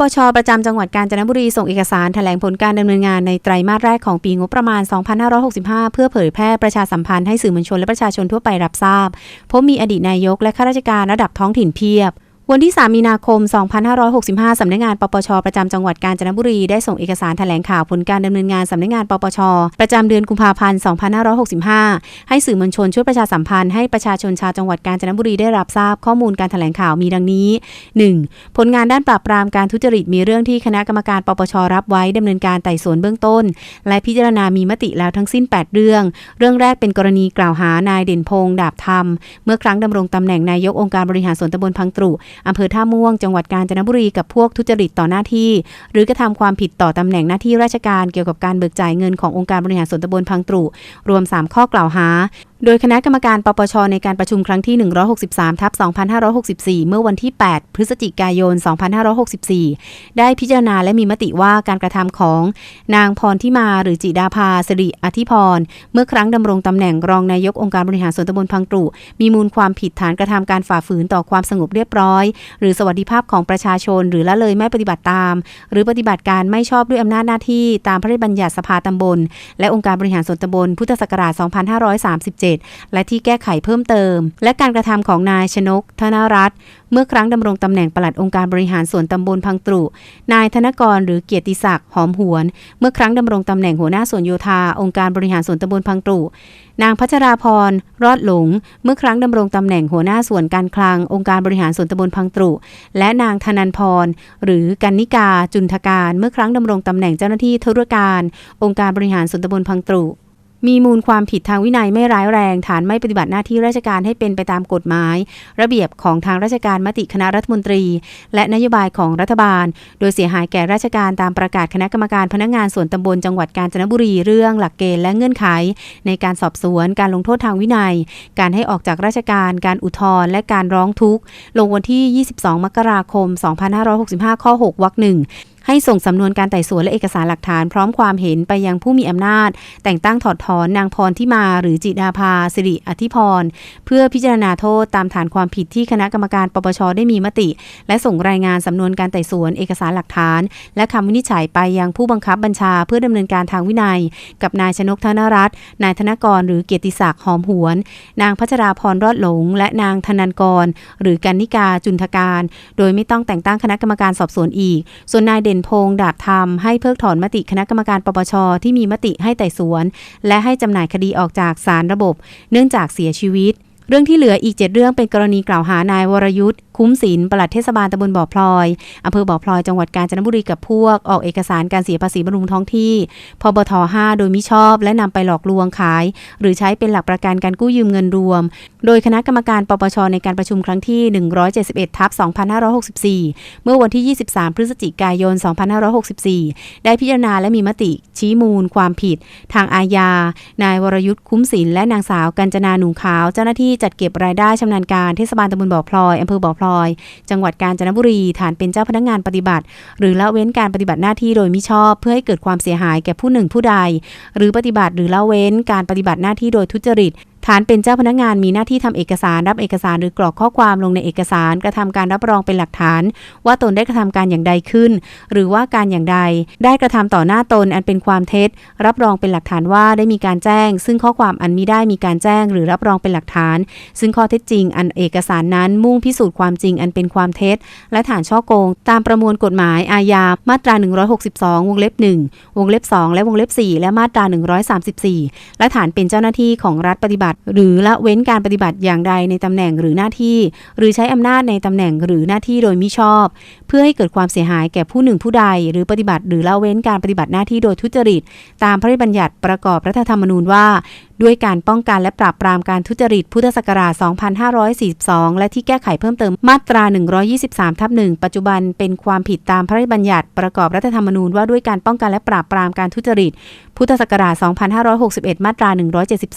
ปชประจำจังหวัดกาญจนบุรีส่งเอกสารแถลงผลการดำเนินงานในไตรมาสแรกของปีงบประมาณ 2565 เพื่อเผยแพร่ประชาสัมพันธ์ให้สื่อมวลชนและประชาชนทั่วไปรับทราบพบมีอดีตนายกและข้าราชการระดับท้องถิ่นเพียบ วันที่ 3 มีนาคม 2565 สำนักงานปปช ประจำจังหวัดกาญจนบุรี ได้ส่งเอกสารแถลงข่าวผลการดำเนินงานสำนักงานปปช ประจำเดือนกุมภาพันธ์ 2565 ให้สื่อมวลชนช่วยประชาสัมพันธ์ให้ประชาชนชาวจังหวัดกาญจนบุรีได้รับทราบข้อมูลการแถลงข่าวมีดังนี้ 1. ผลงานด้านปราบปรามการทุจริตมีเรื่องที่คณะกรรมการปปช รับไว้ดำเนินการไต่สวนเบื้องต้น และพิจารณามีมติแล้วทั้งสิ้น 8 เรื่อง เรื่องแรกเป็นกรณีกล่าวหานายเด่นพงษ์ดาบธรรม เมื่อครั้งดำรงตำแหน่งนายกองค์การบริหารส่วนตำบลพังตรุอำเภอท่าม่วง จังหวัดกาญจนบุรีกับพวกทุจริตต่อหน้าที่ หรือกระทำความผิดต่อตำแหน่งหน้าที่ราชการเกี่ยวกับการเบิกจ่ายเงินขององค์การบริหารส่วนตำบลพังตรุรวม 3 ข้อกล่าวหา โดยคณะกรรมการปปช ในการประชุมครั้งที่ 163ทับ2564 เมื่อวันที่ 8 พฤศจิกายน 2564 ได้พิจารณาและมีมติว่าการกระทำของนางพรทิมาหรือจิดาภาสิริอธิพร เมื่อครั้งดำรงตำแหน่งรองนายกองค์การบริหารส่วนตำบลพังตรุมีมูลความผิดฐานกระทำการฝ่าฝืนต่อความสงบเรียบร้อย หรือสวัสดิภาพของประชาชน หรือละเลยไม่ปฏิบัติตาม หรือปฏิบัติการไม่ชอบด้วยอำนาจหน้าที่ ตามพระราชบัญญัติสภาตำบล และองค์การบริหารส่วนตำบลพุทธศักราช2537และที่แก้ไขเพิ่มเติม และการกระทำของนายชนก ธนรัตน์เมื่อครั้งดำรงตำแหน่งปลัดองค์การบริหารส่วนตำบลพังตรุ นายธนกรหรือเกียรติศักดิ์หอมหวน เมื่อครั้งดำรงตำแหน่งหัวหน้าส่วนโยธาองค์การบริหารส่วนตำบลพังตรุนางพัชราพร รอดหลง เมื่อครั้งดำรงตำแหน่งหัวหน้าส่วนการคลัง องค์การบริหารส่วนตำบลพังตรุ และนางธนันพร หรือกันนิกา จุนทการ เมื่อครั้งดำรงตำแหน่งเจ้าหน้าที่ธุรการ องค์การบริหารส่วนตำบลพังตรุ มีมูลความผิดทางวินัยไม่ร้ายแรง ฐานไม่ปฏิบัติหน้าที่ราชการให้เป็นไปตามกฎหมาย ระเบียบของทางราชการมติคณะรัฐมนตรี และนโยบายของรัฐบาล โดยเสียหายแก่ราชการตามประกาศคณะกรรมการพนักงานส่วนตำบลจังหวัดกาญจนบุรีเรื่องหลักเกณฑ์และเงื่อนไข ในการสอบสวนการลงโทษทางวินัย การให้ออกจากราชการการอุทธรณ์และการร้องทุกข์ลงวันที่ 22 มกราคม 2565 ข้อ 6 วรรคหนึ่ง ให้ส่งสำนวนการไต่สวนและเอกสารหลักฐานพร้อมความเห็นไปยังผู้มีอำนาจ แต่งตั้งถอดถอนนางพรที่มาหรือจิดาภาสิริอธิพร เพื่อพิจารณาโทษตามฐานความผิดที่คณะกรรมการปปชได้มีมติ และส่งรายงานสำนวนการไต่สวนเอกสารหลักฐาน และคำวินิจฉัยไปยังผู้บังคับบัญชาเพื่อดำเนินการทางวินัย กับนายชนกธนรัตน์นายธนกร หรือเกียรติศักดิ์หอมหวน นางพัชราพรรอดหลง และนางธนันกร หรือกันนิกาจุนทการ โดยไม่ต้องแต่งตั้งคณะกรรมการสอบสวนอีก ส่วนนายเดนพงษ์ดาบธรรมให้เพิกถอนมติคณะกรรมการปปชที่มีมติให้ไต่สวน และให้จำหน่ายคดีออกจากสารระบบ เนื่องจากเสียชีวิต เรื่องที่เหลืออีก 7 เรื่องเป็นกรณีกล่าวหานายวรยุทธ์คุ้มศิลปลัดเทศบาลตำบลบ่อพลอยอำเภอบ่อพลอยจังหวัดกาญจนบุรีกับพวก ออกเอกสารการเสียภาษีบำรุงท้องที่พบท5โดยมิชอบ และนำไปหลอกลวงขาย หรือใช้เป็นหลักประกันการกู้ยืมเงินรวม โดยคณะกรรมการปปชในการประชุมครั้งที่ 171ทับ2564 เมื่อวันที่ 23 พฤศจิกายน 2564 ได้พิจารณาและมีมติชี้มูลความผิด ทางอาญา นายวรยุทธ์คุ้มศิลและนางสาวกัญจนาหนูขาว เจ้าหน้าที่จัดเก็บรายได้ชำนาญการเทศบาลตำบลบ่อพลอยอำเภอบ่อพลอยจังหวัดกาญจนบุรี ฐานเป็นเจ้าพนักงานปฏิบัติ หรือละเว้นการปฏิบัติหน้าที่โดยมิชอบ เพื่อให้เกิดความเสียหายแก่ผู้หนึ่งผู้ใด หรือปฏิบัติหรือละเว้นการปฏิบัติหน้าที่โดยทุจริต ฐานเป็นเจ้าพนักงานมีหน้าที่ทำเอกสารรับเอกสารหรือกรอกข้อความลงในเอกสารกระทำการรับรองเป็นหลักฐาน ว่าตนได้กระทำการอย่างใดขึ้น หรือว่าการอย่างใด ได้กระทำต่อหน้าตนอันเป็นความเท็จ รับรองเป็นหลักฐานว่าได้มีการแจ้ง ซึ่งข้อความอันมิได้มีการแจ้ง หรือรับรองเป็นหลักฐาน ซึ่งข้อเท็จจริง อันเอกสารนั้นมุ่งพิสูจน์ความจริงอันเป็นความเท็จ และฐานช่อโกง ตามประมวลกฎหมายอาญามาตรา 162 วงเล็บ 1 วงเล็บ 2 และวงเล็บ 4 และมาตรา 134 และฐานเป็นเจ้าหน้าที่ของรัฐปฏิบัติหรือละเว้นการปฏิบัติอย่างใดในตำแหน่งหรือหน้าที่ หรือใช้อำนาจในตำแหน่งหรือหน้าที่โดยมิชอบ เพื่อให้เกิดความเสียหายแก่ผู้หนึ่งผู้ใด หรือปฏิบัติ หรือละเว้นการปฏิบัติหน้าที่โดยทุจริต ตามพระราชบัญญัติประกอบรัฐธรรมนูญว่า ด้วยการป้องกันและปราบปรามการทุจริตพุทธศักราช 2542 และที่แก้ไขเพิ่มเติมมาตรา 123 ทับ 1 ปัจจุบันเป็นความผิดตามพระราชบัญญัติประกอบรัฐธรรมนูญว่าด้วยการป้องกันและปราบปรามการทุจริต พุทธศักราช 2561 มาตรา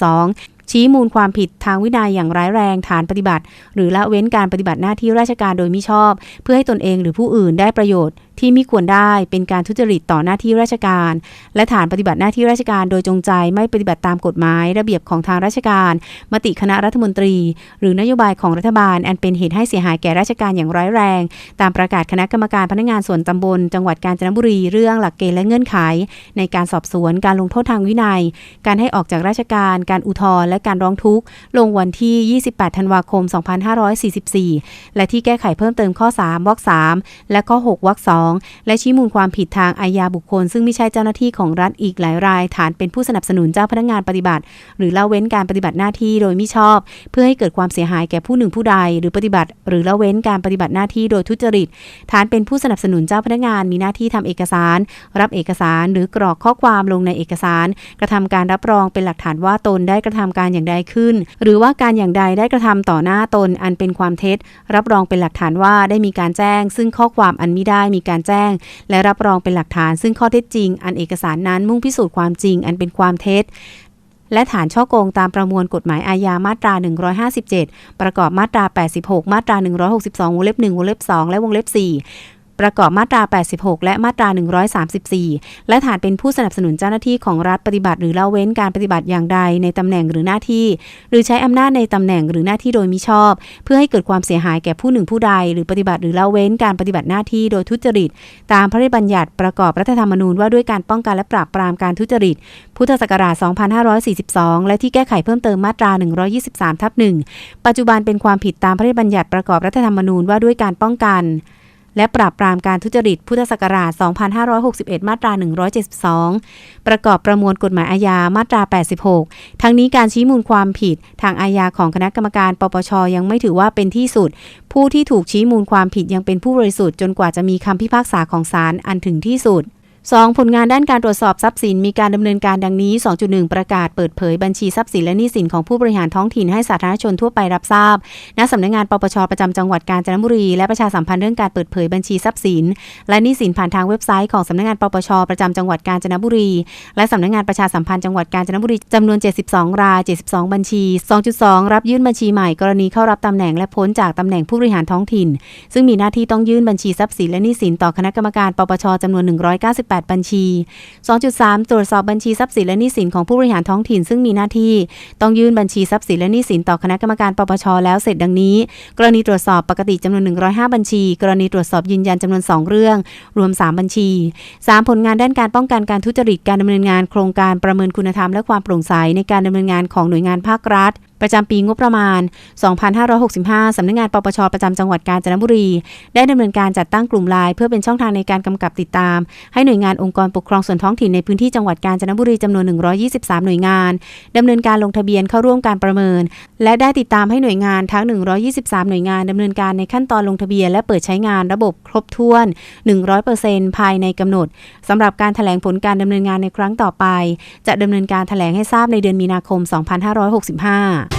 172ชี้มูลความผิดทางวินัยอย่างร้ายแรงฐานปฏิบัติ หรือละเว้นการปฏิบัติหน้าที่ราชการโดยมิชอบ เพื่อให้ตนเองหรือผู้อื่นได้ประโยชน์ที่ไม่ควรได้เป็นการทุจริตต่อหน้าที่ราชการ และฐานปฏิบัติหน้าที่ราชการโดยจงใจไม่ปฏิบัติตามกฎหมาย ระเบียบของทางราชการ มติคณะรัฐมนตรี หรือนโยบายของรัฐบาล อันเป็นเหตุให้เสียหายแก่ราชการอย่างร้ายแรง ตามประกาศคณะกรรมการพนักงานส่วนตำบล จังหวัดกาญจนบุรีเรื่องหลักเกณฑ์และเงื่อนไข ในการสอบสวนการลงโทษทางวินัย การให้ออกจากราชการ การอุทธรณ์และการร้องทุกข์ลงวันที่ 28 ธันวาคม 2544 และที่แก้ไขเพิ่มเติมข้อ 3 วรรค 3 และข้อ 6 วรรค 2และชี้มูลความผิดทางอาญาบุคคล ซึ่งไม่ใช่เจ้าหน้าที่ของรัฐอีกหลายราย ฐานเป็นผู้สนับสนุนเจ้าพนักงานปฏิบัติ หรือละเว้นการปฏิบัติหน้าที่โดยมิชอบ เพื่อให้เกิดความเสียหายแก่ผู้หนึ่งผู้ใด หรือปฏิบัติ หรือละเว้นการปฏิบัติหน้าที่โดยทุจริต ฐานเป็นผู้สนับสนุนเจ้าพนักงาน มีหน้าที่ทำเอกสาร รับเอกสาร หรือกรอกข้อความลงในเอกสาร กระทำการรับรองเป็นหลักฐานว่าตนได้กระทำการอย่างใดขึ้น หรือว่าการอย่างใดได้กระทำต่อหน้าตนอันเป็นความเท็จ รับรองเป็นหลักฐานว่าได้มีการแจ้ง ซึ่งข้อความอันมิได้มีการแจ้ง และรับรองเป็นหลักฐาน ซึ่งข้อเท็จจริง อันเอกสารนั้นมุ่งพิสูจน์ความจริง อันเป็นความเท็จและฐานช่อโกงตามประมวลกฎหมายอาญามาตรา 157 ประกอบมาตรา 86 มาตรา 162 วงเล็บ 1 วงเล็บ 2 และวงเล็บ 4 ประกอบมาตรา 86 และมาตรา 134 และฐานเป็นผู้สนับสนุนเจ้าหน้าที่ของรัฐปฏิบัติ หรือละเว้นการปฏิบัติอย่างใดในตำแหน่งหรือหน้าที่ หรือใช้อำนาจในตำแหน่งหรือหน้าที่โดยมิชอบ เพื่อให้เกิดความเสียหายแก่ผู้หนึ่งผู้ใด หรือปฏิบัติหรือละเว้นการปฏิบัติหน้าที่โดยทุจริต ตามพระราชบัญญัติประกอบรัฐธรรมนูญว่าด้วยการป้องกันและปราบปรามการทุจริต พุทธศักราช 2542 และที่แก้ไขเพิ่มเติมมาตรา 123 ทับ 1 ปัจจุบันเป็นความผิดตามพระราชบัญญัติประกอบรัฐธรรมนูญว่าด้วยการป้องกัน และปราบปรามการทุจริตพุทธศักราช 2561 มาตรา 172 ประกอบประมวลกฎหมายอาญามาตรา 86 ทั้งนี้การชี้มูลความผิดทางอาญาของคณะกรรมการปปชยังไม่ถือว่าเป็นที่สุด ผู้ที่ถูกชี้มูลความผิดยังเป็นผู้บริสุทธิ์จนกว่าจะมีคำพิพากษาของศาลอันถึงที่สุด 2. ผลงานด้านการตรวจสอบทรัพย์สินมีการดำเนินการดังนี้ 2.1 ประกาศเปิดเผยบัญชีทรัพย์สินและหนี้สินของผู้บริหารท้องถิ่นให้สาธารณชนทั่วไปรับทราบ ณสำนักงานปปชประจำจังหวัดกาญจนบุรี และประชาสัมพันธ์เรื่องการเปิดเผยบัญชีทรัพย์สิน และหนี้สินผ่านทางเว็บไซต์ของสำนักงานปปชประจำจังหวัดกาญจนบุรี และสำนักงานประชาสัมพันธ์จังหวัดกาญจนบุรีจำนวน 72 ราย 72 บัญชี 2.2 รับยื่นบัญชีใหม่กรณีเข้ารับตำแหน่งและพ้นจากตำแหน่งผู้บริหารท้องถิ่น ซึ่งมีหน้าที่ต้องยื่นบัญชีทรัพย์สินและหนี้สินต่อคณะกรรมการปปชจำนวน 198บัญชี 2.3 ตรวจสอบบัญชีทรัพย์สินและหนี้สินของผู้บริหารท้องถิ่นซึ่งมีหน้าที่ ต้องยื่นบัญชีทรัพย์สินและหนี้สินต่อคณะกรรมการปปชแล้วเสร็จดังนี้ กรณีตรวจสอบปกติจำนวน 105 บัญชี กรณีตรวจสอบยืนยันจำนวน 2 เรื่อง รวม 3 บัญชี 3 ผลงานด้านการป้องกันการทุจริตการดำเนินงานโครงการประเมินคุณธรรมและความโปร่งใสในการดำเนินงานของหน่วยงานภาครัฐประจำปีงบประมาณ 2565 สำนักงานปปช ประจำจังหวัดกาญจนบุรี ได้ดำเนินการจัดตั้งกลุ่มไลน์เพื่อเป็นช่องทางในการกำกับติดตาม ให้หน่วยงานองค์กรปกครองส่วนท้องถิ่นในพื้นที่จังหวัดกาญจนบุรีจำนวน 123 หน่วยงานดำเนินการลงทะเบียนเข้าร่วมการประเมิน และได้ติดตามให้หน่วยงานทั้ง 123 หน่วยงานดำเนินการในขั้นตอนลงทะเบียน และเปิดใช้งานระบบครบถ้วน 100%ภายในกำหนดสำหรับการแถลงผลการดำเนินงานในครั้งต่อไป จะดำเนินการแถลงให้ทราบในเดือนมีนาคม 2565